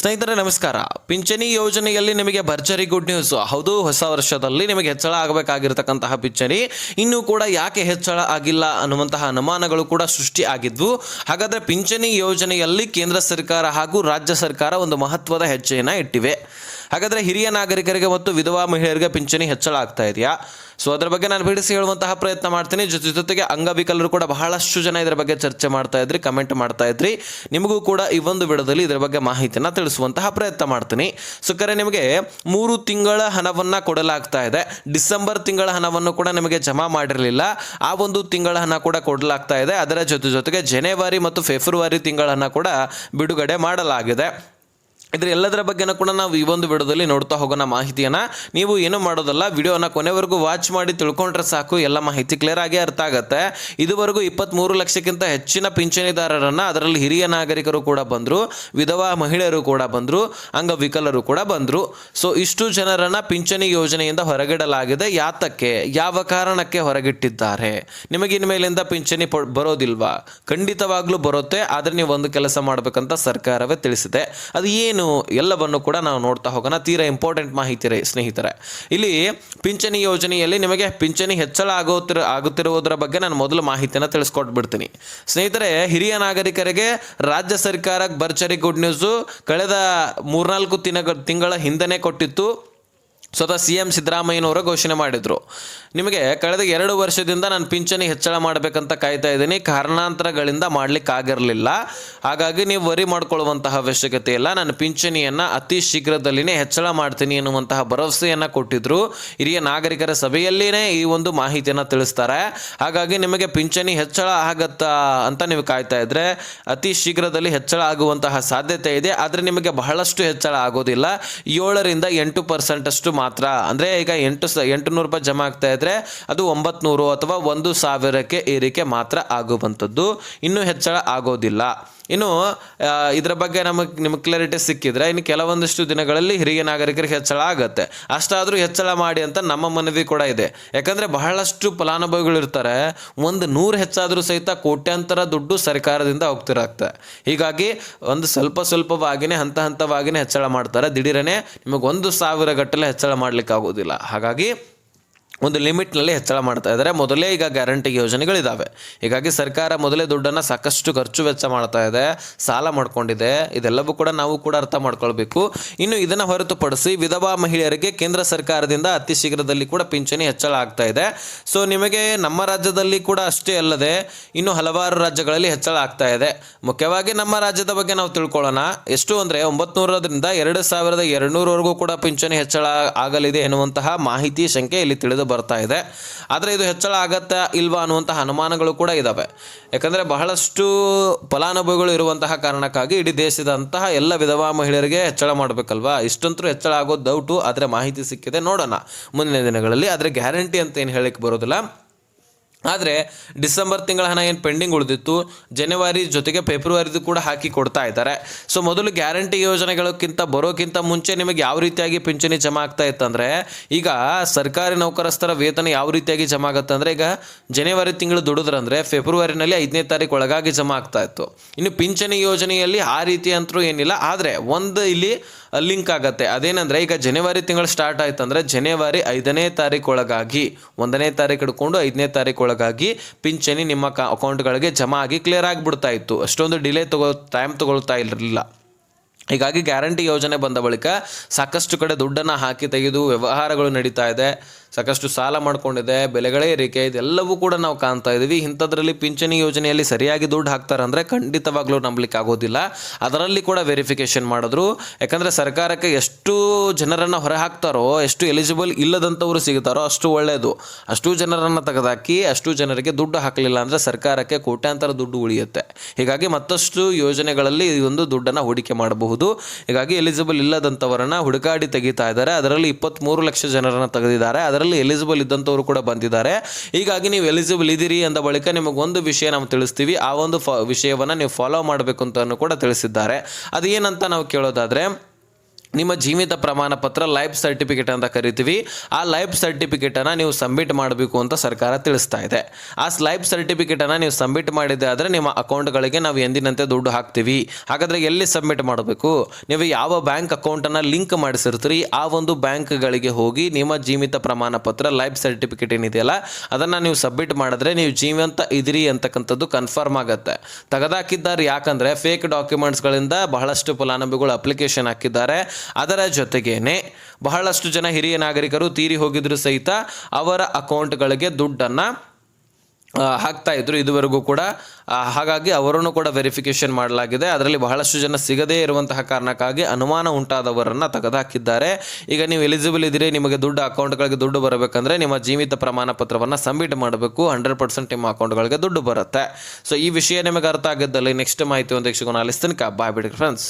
ಸ್ನೇಹಿತರೆ, ನಮಸ್ಕಾರ. ಪಿಂಚಣಿ ಯೋಜನೆಯಲ್ಲಿ ನಿಮಗೆ ಭರ್ಜರಿ ಗುಡ್ ನ್ಯೂಸ್ ಹೌದು, ಹೊಸ ವರ್ಷದಲ್ಲಿ ನಿಮಗೆ ಹೆಚ್ಚಳ ಆಗಬೇಕಾಗಿರ್ತಕ್ಕಂತಹ ಪಿಂಚಣಿ. ಇನ್ನೂ ಕೂಡ ಯಾಕೆ ಹೆಚ್ಚಳ ಆಗಿಲ್ಲ ಅನ್ನುವಂತಹ ಅನುಮಾನಗಳು ಕೂಡ ಸೃಷ್ಟಿ ಆಗಿದ್ವು. ಹಾಗಾದ್ರೆ ಪಿಂಚಣಿ ಯೋಜನೆಯಲ್ಲಿ ಕೇಂದ್ರ ಸರ್ಕಾರ ಹಾಗೂ ರಾಜ್ಯ ಸರ್ಕಾರ ಒಂದು ಮಹತ್ವದ ಹೆಜ್ಜೆಯನ್ನು ಇಟ್ಟಿವೆ. ಹಾಗಾದ್ರೆ ಹಿರಿಯ ನಾಗರಿಕರಿಗೆ ಮತ್ತು ವಿಧವಾ ಮಹಿಳೆಯರಿಗೆ ಪಿಂಚಣಿ ಹೆಚ್ಚಳ ಆಗ್ತಾ ಇದೆಯಾ? ಸೊ ಅದರ ಬಗ್ಗೆ ನಾನು ಬಿಡಿಸಿ ಹೇಳುವಂತಹ ಪ್ರಯತ್ನ ಮಾಡ್ತೀನಿ. ಜೊತೆ ಜೊತೆಗೆ ಅಂಗವಿಕಲರು ಕೂಡ ಬಹಳಷ್ಟು ಜನ ಇದರ ಬಗ್ಗೆ ಚರ್ಚೆ ಮಾಡ್ತಾ ಇದ್ರಿ, ಕಮೆಂಟ್ ಮಾಡ್ತಾ ಇದ್ರಿ. ನಿಮಗೂ ಕೂಡ ಈ ಒಂದು ವಿಡದಲ್ಲಿ ಇದರ ಬಗ್ಗೆ ಮಾಹಿತಿಯನ್ನು ತಿಳಿಸುವಂತಹ ಪ್ರಯತ್ನ ಮಾಡ್ತೀನಿ. ಸೊ ಕರೆ ನಿಮಗೆ ಮೂರು ತಿಂಗಳ ಹಣವನ್ನ ಕೊಡಲಾಗ್ತಾ ಇದೆ. ಡಿಸೆಂಬರ್ ತಿಂಗಳ ಹಣವನ್ನು ಕೂಡ ನಿಮಗೆ ಜಮಾ ಮಾಡಿರಲಿಲ್ಲ. ಆ ಒಂದು ತಿಂಗಳ ಹಣ ಕೂಡ ಕೊಡಲಾಗ್ತಾ ಇದೆ. ಅದರ ಜೊತೆ ಜೊತೆಗೆ ಜನವರಿ ಮತ್ತು ಫೆಬ್ರವರಿ ತಿಂಗಳನ್ನು ಕೂಡ ಬಿಡುಗಡೆ ಮಾಡಲಾಗಿದೆ. ಇದ್ರ ಎಲ್ಲದರ ಬಗ್ಗೆನೂ ಕೂಡ ನಾವು ಈ ಒಂದು ವಿಡಿಯೋದಲ್ಲಿ ನೋಡ್ತಾ ಹೋಗೋಣ ಮಾಹಿತಿಯನ್ನು. ನೀವು ಏನು ಮಾಡೋದಲ್ಲ, ವಿಡಿಯೋನ ಕೊನೆವರೆಗೂ ವಾಚ್ ಮಾಡಿ ತಿಳ್ಕೊಂಡ್ರೆ ಸಾಕು, ಎಲ್ಲ ಮಾಹಿತಿ ಕ್ಲಿಯರ್ ಆಗಿ ಅರ್ಥ ಆಗುತ್ತೆ. ಇದುವರೆಗೂ ಇಪ್ಪತ್ತ್ಮೂರು ಲಕ್ಷಕ್ಕಿಂತ ಹೆಚ್ಚಿನ ಪಿಂಚಣಿದಾರರನ್ನ ಅದರಲ್ಲಿ ಹಿರಿಯ ನಾಗರಿಕರು ಕೂಡ ಬಂದರು, ವಿಧವಾ ಮಹಿಳೆಯರು ಕೂಡ ಬಂದರು, ಅಂಗವಿಕಲರು ಕೂಡ ಬಂದರು. ಸೊ ಇಷ್ಟು ಜನರನ್ನ ಪಿಂಚಣಿ ಯೋಜನೆಯಿಂದ ಹೊರಗಿಡಲಾಗಿದೆ. ಯಾತಕ್ಕೆ? ಯಾವ ಕಾರಣಕ್ಕೆ ಹೊರಗಿಟ್ಟಿದ್ದಾರೆ? ನಿಮಗೆ ಇನ್ಮೇಲಿಂದ ಪಿಂಚಣಿ ಬರೋದಿಲ್ವಾ? ಖಂಡಿತವಾಗ್ಲೂ ಬರುತ್ತೆ, ಆದರೆ ನೀವು ಒಂದು ಕೆಲಸ ಮಾಡಬೇಕಂತ ಸರ್ಕಾರವೇ ತಿಳಿಸಿದೆ. ಅದು ಏನು? ಎಲ್ಲವನ್ನು ಕೂಡ ನಾವು ನೋಡ್ತಾ ಹೋಗೋಣ. ತೀರಾ ಇಂಪಾರ್ಟೆಂಟ್ ಮಾಹಿತಿ ರೀ ಸ್ನೇಹಿತರೆ. ಇಲ್ಲಿ ಪಿಂಚಣಿ ಯೋಜನೆಯಲ್ಲಿ ನಿಮಗೆ ಪಿಂಚಣಿ ಹೆಚ್ಚಳ ಆಗೋತಿರ ಆಗುತ್ತಿರುವುದರ ಬಗ್ಗೆ ನಾನು ಮೊದಲು ಮಾಹಿತಿಯನ್ನು ತಿಳಿಸ್ಕೊಟ್ಬಿಡ್ತೀನಿ. ಸ್ನೇಹಿತರೆ, ಹಿರಿಯ ನಾಗರಿಕರಿಗೆ ರಾಜ್ಯ ಸರ್ಕಾರ ಭರ್ಜರಿ ಗುಡ್ ನ್ಯೂಸು ಕಳೆದ ಮೂರ್ನಾಲ್ಕು ತಿಂಗಳ ತಿಂಗಳ ಹಿಂದೆನೇ ಕೊಟ್ಟಿತ್ತು. ಸ್ವತಃ ಸಿ ಎಂ ಸಿದ್ದರಾಮಯ್ಯನವರು ಘೋಷಣೆ ಮಾಡಿದರು. ನಿಮಗೆ ಕಳೆದ ಎರಡು ವರ್ಷದಿಂದ ನಾನು ಪಿಂಚಣಿ ಹೆಚ್ಚಳ ಮಾಡಬೇಕಂತ ಕಾಯ್ತಾ ಇದ್ದೀನಿ. ಕಾರಣಾಂತರಗಳಿಂದ ಮಾಡಲಿಕ್ಕಾಗಿರಲಿಲ್ಲ ಹಾಗಾಗಿ ನೀವು ವರಿ ಮಾಡಿಕೊಳ್ಳುವಂತಹ ಅವಶ್ಯಕತೆ ಇಲ್ಲ. ನಾನು ಪಿಂಚಣಿಯನ್ನು ಅತಿ ಶೀಘ್ರದಲ್ಲಿನೇ ಹೆಚ್ಚಳ ಮಾಡ್ತೀನಿ ಎನ್ನುವಂತಹ ಭರವಸೆಯನ್ನು ಕೊಟ್ಟಿದ್ದರು ಹಿರಿಯ ನಾಗರಿಕರ ಸಭೆಯಲ್ಲಿನೇ ಈ ಒಂದು ಮಾಹಿತಿಯನ್ನು ತಿಳಿಸ್ತಾರೆ. ಹಾಗಾಗಿ ನಿಮಗೆ ಪಿಂಚಣಿ ಹೆಚ್ಚಳ ಆಗತ್ತಾ ಅಂತ ನೀವು ಕಾಯ್ತಾ ಇದ್ದರೆ ಅತಿ ಶೀಘ್ರದಲ್ಲಿ ಹೆಚ್ಚಳ ಆಗುವಂತಹ ಸಾಧ್ಯತೆ ಇದೆ. ಆದರೆ ನಿಮಗೆ ಬಹಳಷ್ಟು ಹೆಚ್ಚಳ ಆಗೋದಿಲ್ಲ. ಏಳರಿಂದ ಎಂಟು ಪರ್ಸೆಂಟ್ ಅಷ್ಟು ಮಾತ್ರ. ಅಂದರೆ ಈಗ ಎಂಟು ಸ ಎಂಟು ನೂರು ರೂಪಾಯಿ ಜಮಾ ಆಗ್ತಾ ಇದ್ರೆ ಅದು ಒಂಬತ್ತು ಅಥವಾ ಒಂದು ಸಾವಿರಕ್ಕೆ ಏರಿಕೆ ಮಾತ್ರ ಆಗುವಂಥದ್ದು ಇನ್ನೂ ಹೆಚ್ಚಳ ಆಗೋದಿಲ್ಲ. ಇನ್ನು ಇದರ ಬಗ್ಗೆ ನಮಗೆ, ನಿಮಗೆ ಕ್ಲಾರಿಟಿ ಸಿಕ್ಕಿದ್ರೆ ಇನ್ನು ಕೆಲವೊಂದಿಷ್ಟು ದಿನಗಳಲ್ಲಿ ಹಿರಿಯ ನಾಗರಿಕರಿಗೆ ಹೆಚ್ಚಳ ಆಗುತ್ತೆ. ಅಷ್ಟಾದರೂ ಹೆಚ್ಚಳ ಮಾಡಿ ಅಂತ ನಮ್ಮ ಮನವಿ ಕೂಡ ಇದೆ. ಯಾಕಂದರೆ ಬಹಳಷ್ಟು ಫಲಾನುಭವಿಗಳು ಇರ್ತಾರೆ, ಒಂದು ನೂರು ಹೆಚ್ಚಾದರೂ ಸಹಿತ ಕೋಟ್ಯಾಂತರ ದುಡ್ಡು ಸರ್ಕಾರದಿಂದ ಹೋಗ್ತಿರಾಗ್ತದೆ ಹೀಗಾಗಿ ಒಂದು ಸ್ವಲ್ಪ ಸ್ವಲ್ಪವಾಗಿನೇ, ಹಂತ ಹಂತವಾಗಿನೇ ಹೆಚ್ಚಳ ಮಾಡ್ತಾರೆ. ದಿಢೀರನೆ ನಿಮಗೆ ಒಂದು ಸಾವಿರ ಗಟ್ಟಲೆ ಹೆಚ್ಚಳ ಮಾಡಲಿಕ್ಕೆ ಆಗೋದಿಲ್ಲ ಹಾಗಾಗಿ ಒಂದು ಲಿಮಿಟ್ನಲ್ಲಿ ಹೆಚ್ಚಳ ಮಾಡ್ತಾ ಇದ್ದಾರೆ. ಮೊದಲೇ ಈಗ ಗ್ಯಾರಂಟಿ ಯೋಜನೆಗಳಿದ್ದಾವೆ ಹೀಗಾಗಿ ಸರ್ಕಾರ ಮೊದಲೇ ದುಡ್ಡನ್ನು ಸಾಕಷ್ಟು ಖರ್ಚು ವೆಚ್ಚ ಮಾಡ್ತಾ ಇದೆ, ಸಾಲ ಮಾಡಿಕೊಂಡಿದೆ. ಇದೆಲ್ಲವೂ ಕೂಡ ನಾವು ಕೂಡ ಅರ್ಥ ಮಾಡ್ಕೊಳ್ಬೇಕು. ಇನ್ನು ಇದನ್ನು ಹೊರತುಪಡಿಸಿ ವಿಧವಾ ಮಹಿಳೆಯರಿಗೆ ಕೇಂದ್ರ ಸರ್ಕಾರದಿಂದ ಅತಿ ಶೀಘ್ರದಲ್ಲಿ ಕೂಡ ಪಿಂಚಣಿ ಹೆಚ್ಚಳ ಆಗ್ತಾ ಇದೆ. ಸೊ ನಿಮಗೆ ನಮ್ಮ ರಾಜ್ಯದಲ್ಲಿ ಕೂಡ ಅಷ್ಟೇ ಅಲ್ಲದೆ ಇನ್ನು ಹಲವಾರು ರಾಜ್ಯಗಳಲ್ಲಿ ಹೆಚ್ಚಳ ಆಗ್ತಾ ಇದೆ. ಮುಖ್ಯವಾಗಿ ನಮ್ಮ ರಾಜ್ಯದ ಬಗ್ಗೆ ನಾವು ತಿಳ್ಕೊಳ್ಳೋಣ. ಎಷ್ಟು ಅಂದರೆ ಒಂಬತ್ನೂರರಿಂದ ಎರಡು ಸಾವಿರದ ಎರಡುನೂರವರೆಗೂ ಕೂಡ ಪಿಂಚಣಿ ಹೆಚ್ಚಳ ಆಗಲಿದೆ ಎನ್ನುವಂತಹ ಮಾಹಿತಿ ಸಂಖ್ಯೆ ಇಲ್ಲಿ ತಿಳಿದು ಬರ್ತಾ ಇದೆ. ಆದರೆ ಇದು ಹೆಚ್ಚಳ ಆಗತ್ತಾ ಇಲ್ವಾ ಅನ್ನುವಂತಹ ಅನುಮಾನಗಳು ಕೂಡ ಇದ್ದಾವೆ ಯಾಕಂದರೆ ಬಹಳಷ್ಟು ಫಲಾನುಭವಿಗಳು ಇರುವಂತಹ ಕಾರಣಕ್ಕಾಗಿ ಇಡೀ ದೇಶದಂತಹ ಎಲ್ಲ ವಿಧವಾ ಮಹಿಳೆಯರಿಗೆ ಹೆಚ್ಚಳ ಮಾಡಬೇಕಲ್ವಾ? ಇಷ್ಟಂತೂ ಹೆಚ್ಚಳ ಆಗೋದು ಡೌಟು ಆದರೆ ಮಾಹಿತಿ ಸಿಕ್ಕಿದೆ. ನೋಡೋಣ ಮುಂದಿನ ದಿನಗಳಲ್ಲಿ. ಆದರೆ ಗ್ಯಾರಂಟಿ ಅಂತ ಏನು ಹೇಳಕ್ಕೆ ಬರೋದಿಲ್ಲ. ಆದರೆ ಡಿಸೆಂಬರ್ ತಿಂಗಳ ಹಣ ಏನು ಪೆಂಡಿಂಗ್ ಉಳಿದಿತ್ತು? ಜನವರಿ ಜೊತೆಗೆ ಫೆಬ್ರವರಿದು ಕೂಡ ಹಾಕಿ ಕೊಡ್ತಾ ಇದ್ದಾರೆ. ಸೊ ಮೊದಲು ಗ್ಯಾರಂಟಿ ಯೋಜನೆಗಳಕ್ಕಿಂತ ಬರೋಕ್ಕಿಂತ ಮುಂಚೆ ನಿಮಗೆ ಯಾವ ರೀತಿಯಾಗಿ ಪಿಂಚಣಿ ಜಮಾ ಆಗ್ತಾ ಇತ್ತಂದರೆ ಈಗ ಸರ್ಕಾರಿ ನೌಕರಸ್ಥರ ವೇತನ ಯಾವ ರೀತಿಯಾಗಿ ಜಮಾ ಆಗುತ್ತೆ ಅಂದರೆ, ಈಗ ಜನವರಿ ತಿಂಗಳು ದುಡಿದ್ರಂದರೆ ಫೆಬ್ರವರಿನಲ್ಲಿ ಐದನೇ ತಾರೀಕು ಒಳಗಾಗಿ ಜಮಾ ಆಗ್ತಾ ಇತ್ತು. ಇನ್ನು ಪಿಂಚಣಿ ಯೋಜನೆಯಲ್ಲಿ ಆ ರೀತಿ ಅಂತರೂ ಏನಿಲ್ಲ. ಆದರೆ ಒಂದು ಇಲ್ಲಿ ಲಿಂಕ್ ಆಗುತ್ತೆ. ಅದೇನಂದ್ರೆ ಈಗ ಜನವರಿ ತಿಂಗಳು ಸ್ಟಾರ್ಟ್ ಆಯ್ತು ಅಂದ್ರೆ ಜನವರಿ ಐದನೇ ತಾರೀಕು ಒಳಗಾಗಿ ಒಂದನೇ ತಾರೀಕು ಹಿಡ್ಕೊಂಡು ಐದನೇ ತಾರೀಕು ಒಳಗಾಗಿ ಪಿಂಚಣಿ ನಿಮ್ಮ ಅಕೌಂಟ್ಗಳಿಗೆ ಜಮಾ ಆಗಿ ಕ್ಲಿಯರ್ ಆಗಿಬಿಡ್ತಾ ಇತ್ತು. ಅಷ್ಟೊಂದು ಡಿಲೇ ತಗೋ ಟೈಮ್ ತಗೊಳ್ತಾ ಇರಲಿಲ್ಲ. ಹೀಗಾಗಿ ಗ್ಯಾರಂಟಿ ಯೋಜನೆ ಬಂದ ಬಳಿಕ ಸಾಕಷ್ಟು ಕಡೆ ದುಡ್ಡನ್ನು ಹಾಕಿ ತೆಗೆದು ವ್ಯವಹಾರಗಳು ನಡೀತಾ ಇದೆ. ಸಾಕಷ್ಟು ಸಾಲ ಮಾಡ್ಕೊಂಡಿದೆ, ಬೆಲೆಗಳೇ ಏರಿಕೆ, ಇದೆಲ್ಲವೂ ಕೂಡ ನಾವು ಕಾಣ್ತಾ ಇದ್ದೀವಿ ಇಂಥದ್ರಲ್ಲಿ ಪಿಂಚಣಿ ಯೋಜನೆಯಲ್ಲಿ ಸರಿಯಾಗಿ ದುಡ್ಡು ಹಾಕ್ತಾರೆ ಅಂದರೆ ಖಂಡಿತವಾಗ್ಲೂ ನಂಬಲಿಕ್ಕೆ ಆಗೋದಿಲ್ಲ. ಅದರಲ್ಲಿ ಕೂಡ ವೆರಿಫಿಕೇಷನ್ ಮಾಡಿದ್ರು. ಯಾಕಂದರೆ ಸರ್ಕಾರಕ್ಕೆ ಎಷ್ಟು ಜನರನ್ನು ಹೊರ ಹಾಕ್ತಾರೋ ಎಷ್ಟು ಎಲಿಜಿಬಲ್ ಇಲ್ಲದಂಥವ್ರು ಸಿಗ್ತಾರೋ ಅಷ್ಟು ಒಳ್ಳೆಯದು ಅಷ್ಟು ಜನರನ್ನು ತೆಗೆದಾಕಿ, ಅಷ್ಟು ಜನರಿಗೆ ದುಡ್ಡು ಹಾಕಲಿಲ್ಲ ಅಂದರೆ ಸರ್ಕಾರಕ್ಕೆ ಕೋಟ್ಯಾಂತರ ದುಡ್ಡು ಉಳಿಯುತ್ತೆ. ಹೀಗಾಗಿ ಮತ್ತಷ್ಟು ಯೋಜನೆಗಳಲ್ಲಿ ಈ ಒಂದು ದುಡ್ಡನ್ನು ಹೂಡಿಕೆ ಮಾಡಬಹುದು. ಹೀಗಾಗಿ ಎಲಿಜಿಬಲ್ ಇಲ್ಲದಂಥವರನ್ನು ಹುಡುಕಾಡಿ ತೆಗಿತಾ ಇದ್ದಾರೆ. ಅದರಲ್ಲಿ ಇಪ್ಪತ್ತ್ಮೂರು ಲಕ್ಷ ಜನರನ್ನು ತೆಗೆದಿದ್ದಾರೆ. ಅದರಲ್ಲಿ ಎಲಿಜಿಬಲ್ ಇದ್ದಂಥವರು ಕೂಡ ಬಂದಿದ್ದಾರೆ. ಹೀಗಾಗಿ ನೀವು ಎಲಿಜಿಬಲ್ ಇದ್ದೀರಿ ಅಂದ ಬಳಿಕ ನಿಮಗೆ ಒಂದು ವಿಷಯ ನಾವು ತಿಳಿಸ್ತೀವಿ. ಆ ಒಂದು ಫ, ವಿಷಯವನ್ನು ನೀವು ಫಾಲೋ ಮಾಡಬೇಕು ಅಂತ ಕೂಡ ತಿಳಿಸಿದ್ದಾರೆ. ಅದು ಏನಂತ ನಾವು ಕೇಳೋದಾದರೆ ನಿಮ್ಮ ಜೀವಿತ ಪ್ರಮಾಣ ಪತ್ರ ಲೈಫ್ ಸರ್ಟಿಫಿಕೇಟ್ ಅಂತ ಕರಿತೀವಿ. ಆ ಲೈಫ್ ಸರ್ಟಿಫಿಕೇಟನ್ನು ನೀವು ಸಬ್ಮಿಟ್ ಮಾಡಬೇಕು ಅಂತ ಸರ್ಕಾರ ತಿಳಿಸ್ತಾ ಇದೆ. ಆ ಲೈಫ್ ಸರ್ಟಿಫಿಕೇಟನ್ನು ನೀವು ಸಬ್ಮಿಟ್ ಮಾಡಿದೆ ಆದರೆ ನಿಮ್ಮ ಅಕೌಂಟ್ಗಳಿಗೆ ನಾವು ಎಂದಿನಂತೆ ದುಡ್ಡು ಹಾಕ್ತೀವಿ. ಹಾಗಾದರೆ ಎಲ್ಲಿ ಸಬ್ಮಿಟ್ ಮಾಡಬೇಕು? ನೀವು ಯಾವ ಬ್ಯಾಂಕ್ ಅಕೌಂಟನ್ನು ಲಿಂಕ್ ಮಾಡಿಸಿರ್ತೀರಿ? ಆ ಒಂದು ಬ್ಯಾಂಕ್ಗಳಿಗೆ ಹೋಗಿ ನಿಮ್ಮ ಜೀವಿತ ಪ್ರಮಾಣ ಪತ್ರ, ಲೈಫ್ ಸರ್ಟಿಫಿಕೇಟ್ ಏನಿದೆಯಲ್ಲ, ಅದನ್ನು ನೀವು ಸಬ್ಮಿಟ್ ಮಾಡಿದ್ರೆ ನೀವು ಜೀವಂತ ಇದಿರಿ ಅಂತಕ್ಕಂಥದ್ದು ಕನ್ಫರ್ಮ್ ಆಗುತ್ತೆ. ತೆಗೆದಾಕಿದ್ದಾರೆ ಯಾಕಂದರೆ ಫೇಕ್ ಡಾಕ್ಯುಮೆಂಟ್ಸ್ಗಳಿಂದ ಬಹಳಷ್ಟು ಫಲಾನುಭವಿಗಳು ಅಪ್ಲಿಕೇಶನ್ ಹಾಕಿದ್ದಾರೆ. ಅದರ ಜೊತೆಗೇನೆ ಬಹಳಷ್ಟು ಜನ ಹಿರಿಯ ನಾಗರಿಕರು ತೀರಿ ಹೋಗಿದ್ರು ಸಹಿತ ಅವರ ಅಕೌಂಟ್ಗಳಿಗೆ ದುಡ್ಡನ್ನು ಹಾಕ್ತಾ ಇದ್ರು. ಇದುವರೆಗೂ ಕೂಡ ಹಾಗಾಗಿ ಅವರನ್ನು ಕೂಡ ವೆರಿಫಿಕೇಶನ್ ಮಾಡಲಾಗಿದೆ. ಅದರಲ್ಲಿ ಬಹಳಷ್ಟು ಜನ ಸಿಗದೇ ಇರುವಂತಹ ಕಾರಣಕ್ಕಾಗಿ ಅನುಮಾನ ಉಂಟಾದವರನ್ನು ತೆಗೆದುಹಾಕಿದ್ದಾರೆ. ಈಗ ನೀವು ಎಲಿಜಿಬಲ್ ಇದ್ದೀರಿ, ನಿಮಗೆ ದುಡ್ಡು ಅಕೌಂಟ್ಗಳಿಗೆ ದುಡ್ಡು ಬರಬೇಕಂದ್ರೆ ನಿಮ್ಮ ಜೀವಿತ ಪ್ರಮಾಣ ಪತ್ರವನ್ನು ಸಬ್ಮಿಟ್ ಮಾಡಬೇಕು. ಹಂಡ್ರೆಡ್ ಪರ್ಸೆಂಟ್ ನಿಮ್ಮ ಅಕೌಂಟ್ಗಳಿಗೆ ದುಡ್ಡು ಬರುತ್ತೆ. ಸೊ ಈ ವಿಷಯ ನಿಮಗೆ ಅರ್ಥ ಆಗಿದ್ದಲ್ಲಿ ನೆಕ್ಸ್ಟ್ ಮಾಹಿತಿ ಒಂದು ಸಿಗೋಣ ಅಲ್ಲಿಸ್ತೀನಿ ಬಾಯ್ ಬಿಡಿ ಫ್ರೆಂಡ್ಸ್